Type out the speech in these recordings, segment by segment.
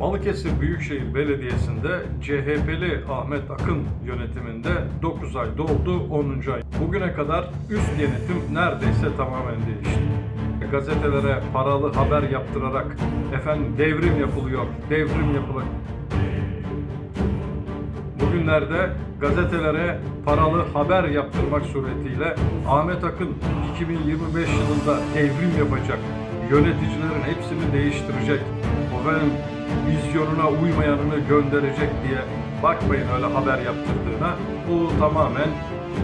Balıkesir Büyükşehir Belediyesi'nde CHP'li Ahmet Akın yönetiminde 9 ay doldu 10. ay. Bugüne kadar üst yönetim neredeyse tamamen değişti. Gazetelere paralı haber yaptırarak efendim devrim yapılıyor, devrim yapılıyor. Bugünlerde gazetelere paralı haber yaptırmak suretiyle Ahmet Akın 2025 yılında devrim yapacak, yöneticilerin hepsini değiştirecek, efendim vizyonuna uymayanını gönderecek diye bakmayın öyle haber yaptırdığına. Bu tamamen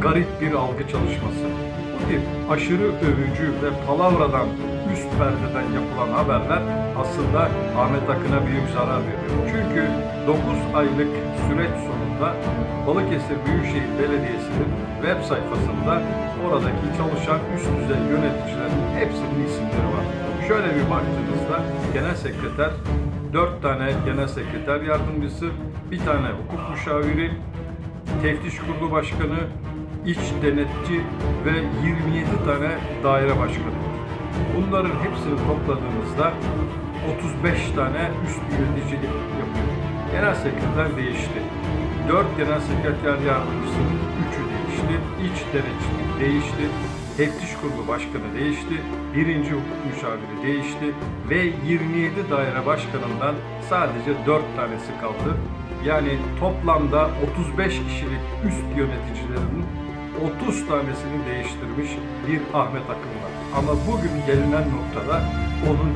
garip bir algı çalışması. Bu tip aşırı övücü ve palavradan üst perdeden yapılan haberler aslında Ahmet Akın'a büyük zarar veriyor. Çünkü 9 aylık süreç sonunda Balıkesir Büyükşehir Belediyesi'nin web sayfasında oradaki çalışan üst düzey yöneticilerin hepsinin isimleri var. Şöyle bir baktığınızda genel sekreter, 4 tane genel sekreter yardımcısı, bir tane hukuk müşaviri, teftiş kurulu başkanı, iç denetçi ve 27 tane daire başkanı. Bunların hepsini topladığımızda 35 tane üst yönetici yapıyor. Genel sekreter değişti. 4 genel sekreter yardımcısının 3'ü değişti. İç denetçilik değişti. Teftiş kurulu başkanı değişti. Birinci hukuk müşaviri değişti. Ve 27 daire başkanından sadece 4 tanesi kaldı. Yani toplamda 35 kişilik üst yöneticilerin 30 tanesini değiştirmiş bir Ahmet Akın var. Ama bugün gelinen noktada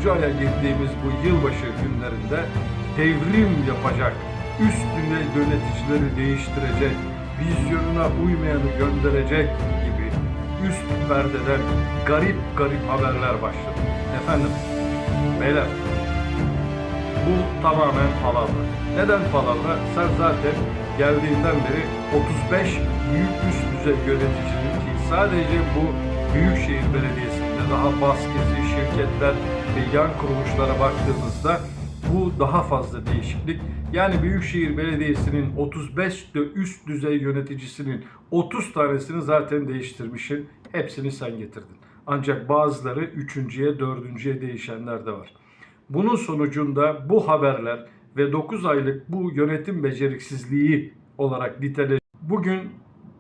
10. aya girdiğimiz bu yılbaşı günlerinde devrim yapacak, üst düzey yöneticileri değiştirecek, vizyonuna uymayanı gönderecek üst perdeden garip garip haberler başladı. Efendim, beyler bu tamamen palavra. Neden palavra? Sen zaten geldiğinden beri 35 büyük üst düzey yöneticinin ki sadece bu Büyükşehir Belediyesi'nde daha baskesi, şirketler ve yan kuruluşlara baktığımızda bu daha fazla değişiklik. Yani Büyükşehir Belediyesi'nin 35 de üst düzey yöneticisinin 30 tanesini zaten değiştirmişsin. Hepsini sen getirdin. Ancak bazıları üçüncüye, dördüncüye değişenler de var. Bunun sonucunda bu haberler ve 9 aylık bu yönetim beceriksizliği olarak nitele bugün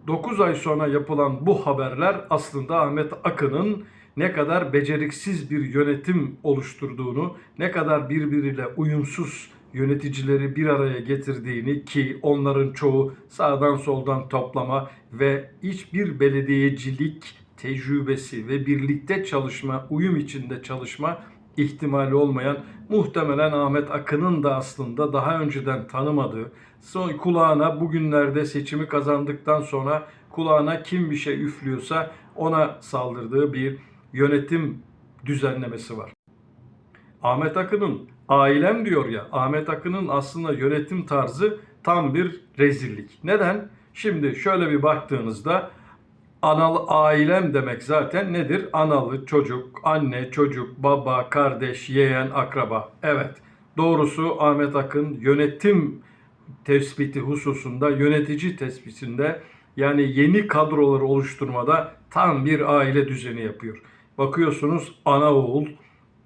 9 ay sonra yapılan bu haberler aslında Ahmet Akın'ın ne kadar beceriksiz bir yönetim oluşturduğunu, ne kadar birbiriyle uyumsuz yöneticileri bir araya getirdiğini ki onların çoğu sağdan soldan toplama ve hiçbir belediyecilik tecrübesi ve birlikte çalışma, uyum içinde çalışma ihtimali olmayan muhtemelen Ahmet Akın'ın da aslında daha önceden tanımadığı, son kulağına bugünlerde seçimi kazandıktan sonra kulağına kim bir şey üflüyorsa ona saldırdığı bir yönetim düzenlemesi var. Ahmet Akın'ın ailem diyor ya, Ahmet Akın'ın aslında yönetim tarzı tam bir rezillik. Neden? Şimdi şöyle bir baktığınızda Analı ailem demek zaten nedir? Analı çocuk, anne, çocuk, baba, kardeş, yeğen, akraba. Evet. Doğrusu Ahmet Akın yönetim tespiti hususunda, yönetici tespitinde yani yeni kadroları oluşturmada tam bir aile düzeni yapıyor. Bakıyorsunuz ana oğul,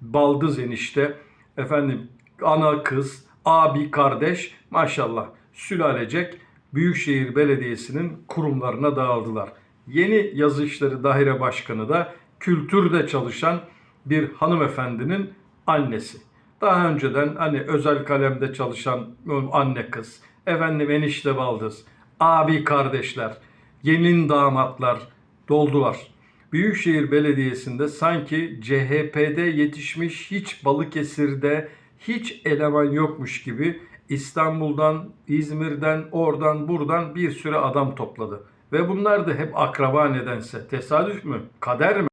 baldız enişte, efendim ana kız, abi kardeş maşallah sülalecek Büyükşehir Belediyesi'nin kurumlarına dağıldılar. Yeni yazı daire başkanı da kültürde çalışan bir hanımefendinin annesi. Daha önceden hani özel kalemde çalışan anne kız, efendim enişte baldız, abi kardeşler, gelin damatlar doldular. Büyükşehir Belediyesi'nde sanki CHP'de yetişmiş hiç Balıkesir'de hiç eleman yokmuş gibi İstanbul'dan, İzmir'den, oradan, buradan bir sürü adam topladı. Ve bunlar da hep akraba nedense. Tesadüf mü? Kader mi?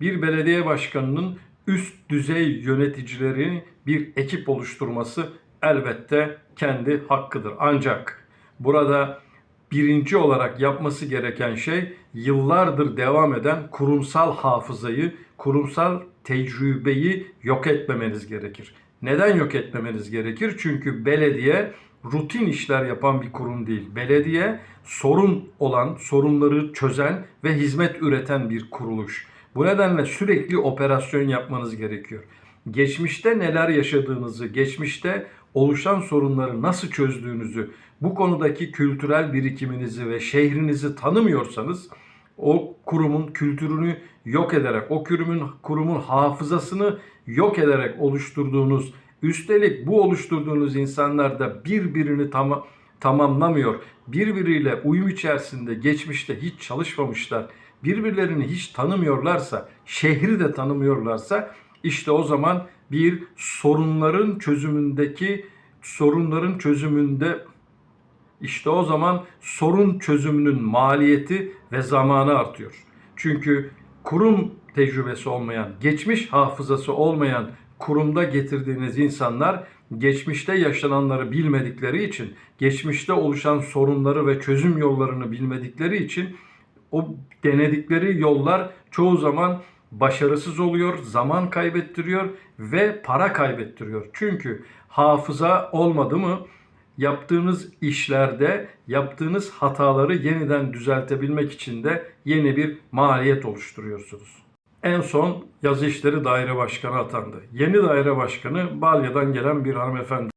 Bir belediye başkanının üst düzey yöneticileri bir ekip oluşturması elbette kendi hakkıdır. Ancak burada birinci olarak yapması gereken şey yıllardır devam eden kurumsal hafızayı, kurumsal tecrübeyi yok etmemeniz gerekir. Neden yok etmemeniz gerekir? Çünkü belediye rutin işler yapan bir kurum değil. Belediye sorun olan, sorunları çözen ve hizmet üreten bir kuruluş. Bu nedenle sürekli operasyon yapmanız gerekiyor. Geçmişte neler yaşadığınızı, geçmişte oluşan sorunları nasıl çözdüğünüzü, bu konudaki kültürel birikiminizi ve şehrinizi tanımıyorsanız o kurumun kültürünü yok ederek, o kurumun, kurumun hafızasını yok ederek oluşturduğunuz, üstelik bu oluşturduğunuz insanlar da birbirini tam, tamamlamıyor, birbiriyle uyum içerisinde geçmişte hiç çalışmamışlar, birbirlerini hiç tanımıyorlarsa, şehri de tanımıyorlarsa işte o zaman bir sorunların çözümündeki sorunların çözümünde işte o zaman sorun çözümünün maliyeti ve zamanı artıyor. Çünkü kurum tecrübesi olmayan, geçmiş hafızası olmayan kurumda getirdiğiniz insanlar geçmişte yaşananları bilmedikleri için, geçmişte oluşan sorunları ve çözüm yollarını bilmedikleri için o denedikleri yollar çoğu zaman başarısız oluyor, zaman kaybettiriyor ve para kaybettiriyor. Çünkü hafıza olmadı mı yaptığınız işlerde yaptığınız hataları yeniden düzeltebilmek için de yeni bir maliyet oluşturuyorsunuz. En son yazı işleri daire başkanı atandı. Yeni daire başkanı Balya'dan gelen bir hanımefendi.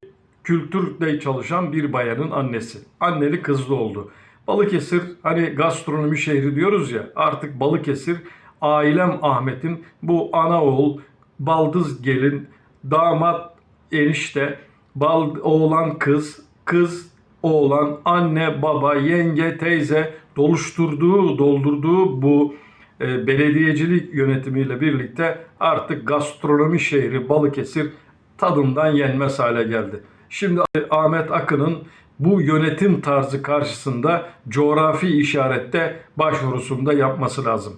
Kültürde çalışan bir bayanın annesi. Anneli kızlı oldu. Balıkesir hani gastronomi şehri diyoruz ya artık Balıkesir ailem Ahmet'in bu ana oğul, baldız gelin, damat enişte, bal, oğlan kız, kız oğlan, anne baba, yenge teyze doluşturduğu, doldurduğu bu e, belediyecilik yönetimiyle birlikte artık gastronomi şehri Balıkesir tadından yenmez hale geldi. Şimdi Ahmet Akın'ın bu yönetim tarzı karşısında coğrafi işarette başvurusunda yapması lazım.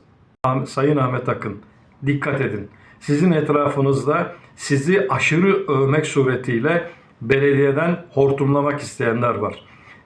Sayın Ahmet Akın dikkat edin. Sizin etrafınızda sizi aşırı övmek suretiyle belediyeden hortumlamak isteyenler var.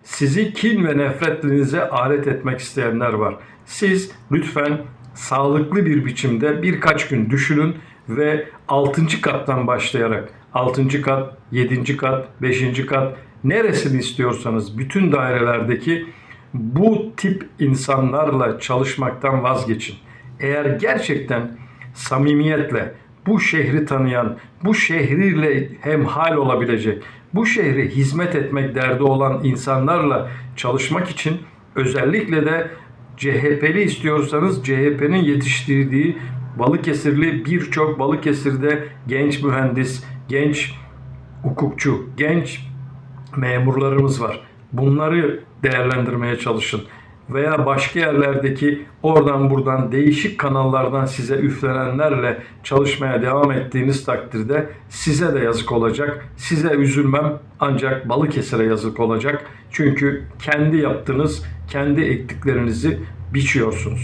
Sizi kin ve nefretinize alet etmek isteyenler var. Siz lütfen sağlıklı bir biçimde birkaç gün düşünün ve 6. kattan başlayarak 6. kat, 7. kat, 5. kat neresini istiyorsanız bütün dairelerdeki bu tip insanlarla çalışmaktan vazgeçin. Eğer gerçekten samimiyetle bu şehri tanıyan, bu şehriyle hemhal olabilecek, bu şehre hizmet etmek derdi olan insanlarla çalışmak için özellikle de CHP'li istiyorsanız CHP'nin yetiştirdiği Balıkesirli birçok Balıkesir'de genç mühendis, genç hukukçu, genç memurlarımız var. Bunları değerlendirmeye çalışın. Veya başka yerlerdeki oradan buradan değişik kanallardan size üflenenlerle çalışmaya devam ettiğiniz takdirde size de yazık olacak. Size üzülmem ancak Balıkesir'e yazık olacak. Çünkü kendi yaptığınız, kendi ektiklerinizi biçiyorsunuz.